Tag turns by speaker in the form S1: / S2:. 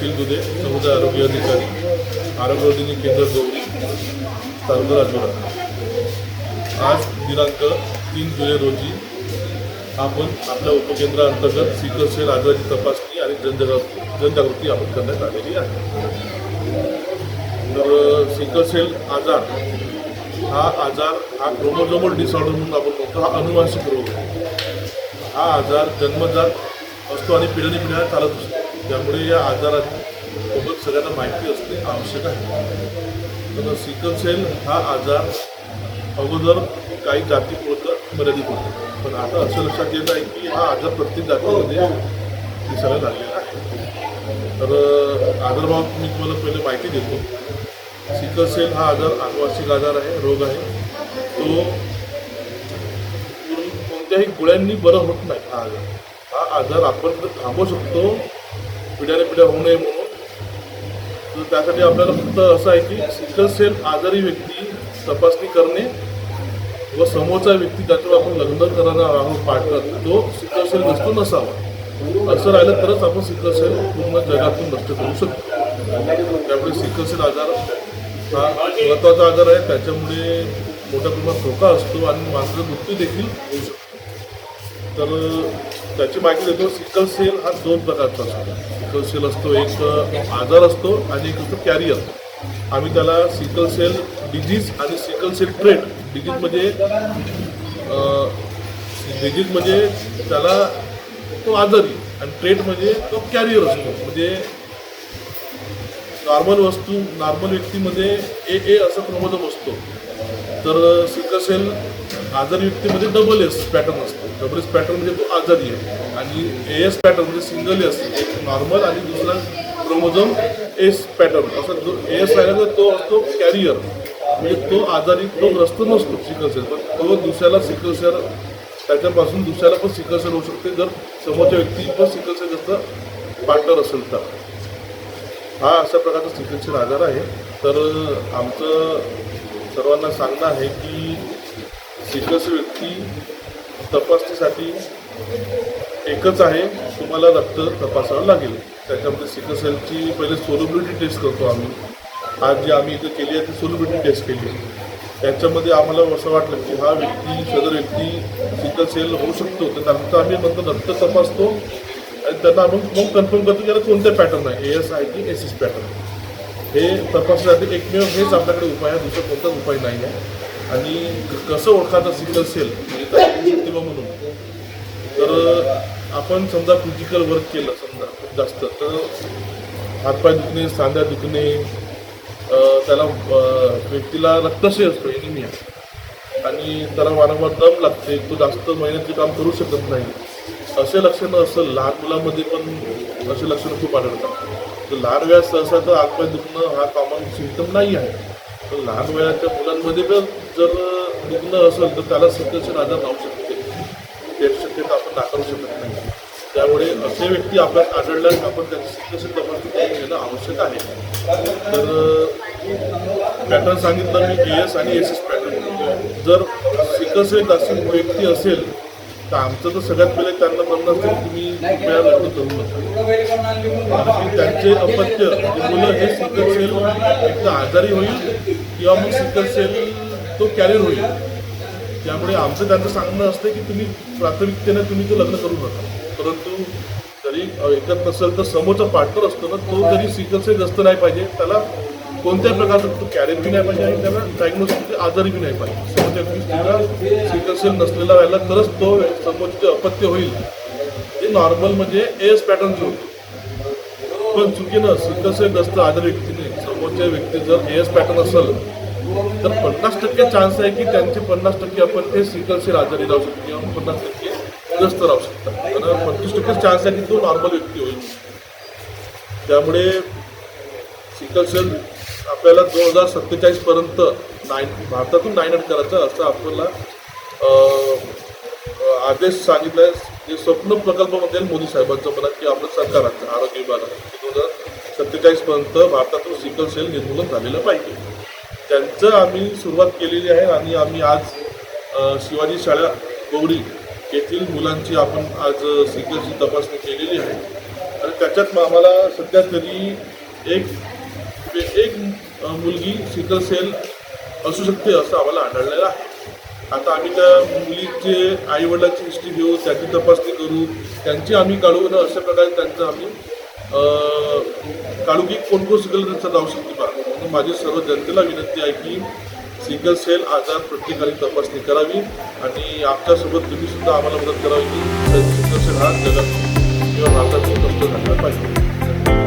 S1: सुशील दुधे समुदाय आरोग्य अधिकारी आरोग्यवर्धिनी केंद्र गौरी तालुका राजूरा आज दिनांक तीन जुलै रोजी आपण आपल्या उपकेंद्राअंतर्गत सिकलसेल आजाराची तपासणी आणि जनजागृती जनजागृती आपण करण्यात आलेली आहे. तर सिकल सेल आजार हा आजार हा क्रोमोजोमल डिसऑर्डर म्हणून आपण म्हणतो हा अनुवांशिक रोग आहे. हा आजार जन्मजात असतो आणि पिढ्याने पिढ्या चालत असतो. त्यामुळे या आजारासोबत सगळ्यांना माहिती असणे आवश्यक आहे. तर सिकल सेल हा आजार अगोदर काही जातीपुरतं मर्यादित होतं. पण आता असं लक्षात येत आहे की हा आजार प्रत्येक जातीमध्ये दिसायला लागलेला आहे. तर आजारभाव मी तुम्हाला पहिले माहिती देतो. सिकल सेल हा आजार अनुवांशिक आजार आहे रोग आहे. तो कोणत्याही गोळ्यांनी बरं होत नाही हा आजार. हा आजार आपण जर थांबवू शकतो पिढ्याने पिढ्या होऊ नये म्हणून. तर त्यासाठी आपल्याला फक्त असं आहे की सिकल सेल आजारी व्यक्ती तपासणी करणे व समोरचा व्यक्ती त्याच्यावर आपण लग्न करणार आहोत पार्टनर तो सिकल सेल नसतो नसावा. असं राहिलं तरच आपण सिकल सेल पूर्ण जगातून नष्ट करू शकतो. त्यामुळे सिकल सेल आजार हा महत्त्वाचा आजार आहे. त्याच्यामुळे मोठ्या प्रमाणात धोका असतो आणि माणसाचा मृत्यू देखील होऊ शकतो. तर त्याची माहिती देतो सिकल सेल हा दोन प्रकारचा असतो. सिकल सेल असतो एक आजार असतो आणि एक असतो कॅरियर. आम्ही त्याला सिकल सेल डिजीज आणि सिकल सेल ट्रेड डिजीज म्हणजे डिजीज म्हणजे त्याला तो आजारी आणि ट्रेड म्हणजे तो कॅरियर असतो. म्हणजे नॉर्मल वस्तू नॉर्मल व्यक्तीमध्ये ए ए असं क्रोमोझोम असतो. तर सिकल सेल आजारी व्यक्तीमध्ये डबल एस पॅटर्न असतो. डबल एस पॅटर्न म्हणजे तो आजारी आहे. आणि ए एस पॅटर्न म्हणजे सिंगल एस एक नॉर्मल आणि दुसरा क्रोमोझोम एस पॅटर्न असा जो ए एस आहे तर तो असतो कॅरियर म्हणजे तो आजारी तो ग्रस्त नसतो सिकलसेल पण तो दुसऱ्याला सिकलसेल त्याच्यापासून दुसऱ्याला पण सिकलसेल होऊ शकते. जर समोरच्या व्यक्ती पण सिकलसेल जसं पार्टनर असेल तर. हा अशा प्रकारचा सिकलसेल आजार आहे. तर आमचं सर्वांना सांगणं आहे की सिकलसेल व्यक्ती तपासणीसाठी एकच आहे तुम्हाला रक्त तपासावं लागेल. त्याच्यामध्ये सिकसेलची पहिले सोलबिलिटी टेस्ट करतो आम्ही. आज जी आम्ही इथं केली आहे ती सोलबिलिटी टेस्ट केली आहे. त्याच्यामध्ये आम्हाला असं वाटलं की हा व्यक्ती सदर व्यक्ती सिकल सेल होऊ शकतो. तर त्यानंतर आम्ही नंतर रक्त तपासतो आणि त्यांना आम्ही मग कन्फर्म करतो की कोणते पॅटर्न आहे. ए एस आय की एस एस पॅटर्न हे तपासण्यासाठी एकमेव हेच आपल्याकडे उपाय आहे. दुसरा कोणताच उपाय नाही आहे. आणि क- कसं ओळखायचं सिंगल सेल? म्हणजे म्हणून तर आपण समजा फिजिकल वर्क केलं समजा खूप जास्त तर हातपाय दुखणे सांध्या दुखणे त्याला व्यक्तीला रक्तशय असतो एनिमिया आणि त्याला वारंवार दम लागते तो जास्त मेहनतचे काम करू शकत नाही. असे लक्षणं असं लहान मुलामध्ये पण असे लक्षणं खूप आढळतात. तर लहान वयात सहसा तर हातपाय दुखणं हा कॉमन सिम्टम नाही आहे. तर लहान वयाच्या मुलांमध्ये पण जर रुग्ण असेल तर त्याला सत्याचे आजार लावू शकते. ते शक्यता आपण नाकारू शकत नाही. त्यामुळे असे व्यक्ती आपल्यात आढळल्यास आपण त्याची सिकल तपासणी करून घेणं आवश्यक आहे. तर पॅटर्न सांगितलं मी ए एस आणि एस एस पॅटर्न जर सिकल सेल असेल व्यक्ती असेल तर आमचं तर सगळ्यात पहिले त्यांना म्हणणं असतं तुम्ही कृपया लग्न करू नका कारण की त्यांचे अपत्य म्हणजे मुलं हे सिकल सेल एक तर आजारी होईल किंवा मग सिकल सेल तो कॅरियर होईल. त्यामुळे आमचं त्यांचं सांगणं असतं की तुम्ही प्राथमिकतेने तुम्ही ते लग्न करू नका. परंतु जरी ऐकत नसेल तर समोरचा पार्टनर असतो ना तो जरी सिकल सेल जास्त नाही पाहिजे त्याला कोणत्या प्रकारचा तो कॅरियर बी नाही पाहिजे आणि त्याला डायग्नोसिस आजारी बी नाही पाहिजे. समोरच्या सेल नसलेला राहिला तरच तो समोरचे अपत्य होईल. ते नॉर्मल म्हणजे एस पॅटर्नचं होतं. पण चुकीनं सिकल सेल जास्त आजारी व्यक्तीने समोरच्या व्यक्ती जर एस पॅटर्न असेल तर पन्नास टक्के चान्स आहे की त्यांचे पन्नास टक्के आपण ते सिकल सेल आजारी राहू शकतो किंवा पन्नास टक्के ग्रस्त राहू शकतात कारण पंचवीस टक्के चान्स आहे की तो नॉर्मल व्यक्ती होईल. त्यामुळे सिकल सेल आपल्याला दोन हजार सत्तेचाळीसपर्यंत नाईन भारतातून नाईन करायचं असं आपल्याला आदेश सांगितला आहे जे स्वप्न प्रकल्प म्हणता मोदी साहेबांचं म्हणा की आपलं सरकारचं आरोग्य विभागाचं. दोन हजार सत्तेचाळीसपर्यंत भारतातून सिकल सेल निर्मूलन झालेलं पाहिजे. त्यांचं आम्ही सुरुवात केलेली आहे आणि आम्ही आज शिवाजी शाळा गौरी येथील मुलांची आपण आज सिकलची तपासणी केलेली आहे. आणि त्याच्यात मग आम्हाला सध्या तरी एक एक मुलगी सिकल सेल असू शकते असं आम्हाला आढळलेलं आहे. आता आम्ही त्या मुलीचे आईवडिलांची हिस्ट्री घेऊ त्याची तपासणी करू त्यांची आम्ही काढू आणि अशा प्रकारे त्यांचं आम्ही काढू की कोण कोण सिंगल त्यांचा जाऊ शकते बा. म्हणून माझी सर्व जनतेला विनंती आहे की सिंगल सेल आजार प्रत्येकाने तपासणी करावी आणि आमच्यासोबत तुम्ही सुद्धा आम्हाला मदत करावी की सिंगल सेल हा जगात किंवा भारतात नष्ट झाला पाहिजे.